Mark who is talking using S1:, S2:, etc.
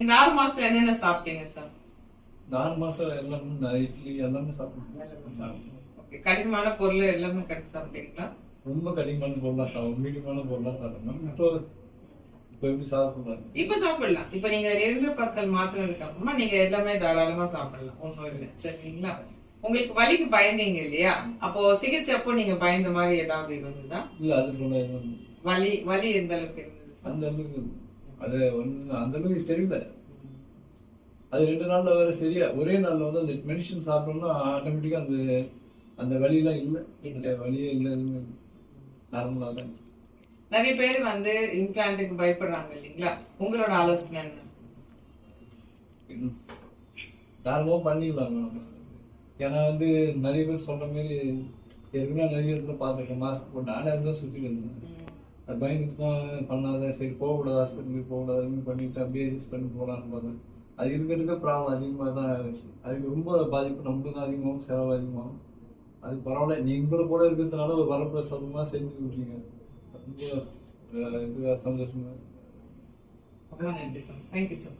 S1: இந்த ஆறு மாசத்துல என்னென்ன சாப்பிட்டீங்க சார்
S2: நாலு மாசம் எல்லாமே இட்லி எல்லாமே சாப்பிடுவேன்
S1: ஓகே கடினமான பொருள் எல்லாமே கடிச்சு சாப்பிட்டீங்களா?
S2: ரொம்ப கடினமான பொருளா சாப்பிடும் மீடியமான பொருளா சாப்பிடணும் இப்போ இப்போ எப்படி சாப்பிடுறாங்க
S1: இப்ப சாப்பிடலாம். இப்ப நீங்க எதிர்ப்பு பத்தல் மாத்தினதுக்கு அப்புறமா நீங்க எல்லாமே தாராளமா சாப்பிடலாம். ஒண்ணும் இல்லை. சரிங்களா? உங்களுக்கு வலிக்கு பயந்தீங்க இல்லையா? அப்போ சிகிச்சை அப்போ நீங்க பயந்த மாதிரி ஏதாவது இருந்ததா?
S2: இல்ல அது போல
S1: வலி வலி எந்த அளவுக்கு இருந்தது
S2: அந்த அளவுக்கு அது ஒண்ணு அந்த அளவுக்கு தெரியல. அது ரெண்டு நாள்ல வேற சரியா ஒரே நாள்ல வந்து அந்த மெடிசன் சாப்பிட்டோம்னா ஆட்டோமேட்டிக்கா அந்த அந்த வலியெல்லாம் இல்லை. இந்த வலியே இல்லை எதுவுமே நார்மலா தான்
S1: நிறைய பேர் வந்து இம்ப்ளான்ட்டுக்கு பயப்படுறாங்க இல்லைங்களா? உங்களோட ஆலோசனை என்ன?
S2: இன்னும் தாராளமா பண்ணிடலாம் மேடம். ஏன்னா வந்து நிறைய பேர் சொல்ற மாதிரி ஏற்கனவே நிறைய இடத்துல பார்த்துருக்கேன் மாஸ்க் போட்டு. நானே இருந்தால் சுற்றி இருந்தேன்.
S1: பயந்துக்கும்
S2: அது பயந்துட்டு பண்ணாத சரி போகக்கூடாது ஹாஸ்பிட்டலுக்கு போகக்கூடாது அதுமாதிரி பண்ணிட்டு அப்படியே யூஸ் பண்ணி போகலான்னு பார்த்தேன். அது இருக்க இருக்க ப்ராப்ளம் அதிகமாக தான் ஆயிடுச்சு அதுக்கு ரொம்ப பாதிப்பு நம்மளுக்கு தான் அதிகமாகும் செலவு அதிகமாகும். அது பரவாயில்ல. நீங்களும் கூட இருக்கிறதுனால ஒரு வரப்பிரசாதமாக செஞ்சு விட்றீங்க ரொம்ப அஹ், சந்தோஷமாக
S1: ரொம்ப நன்றி சார். Thank you sir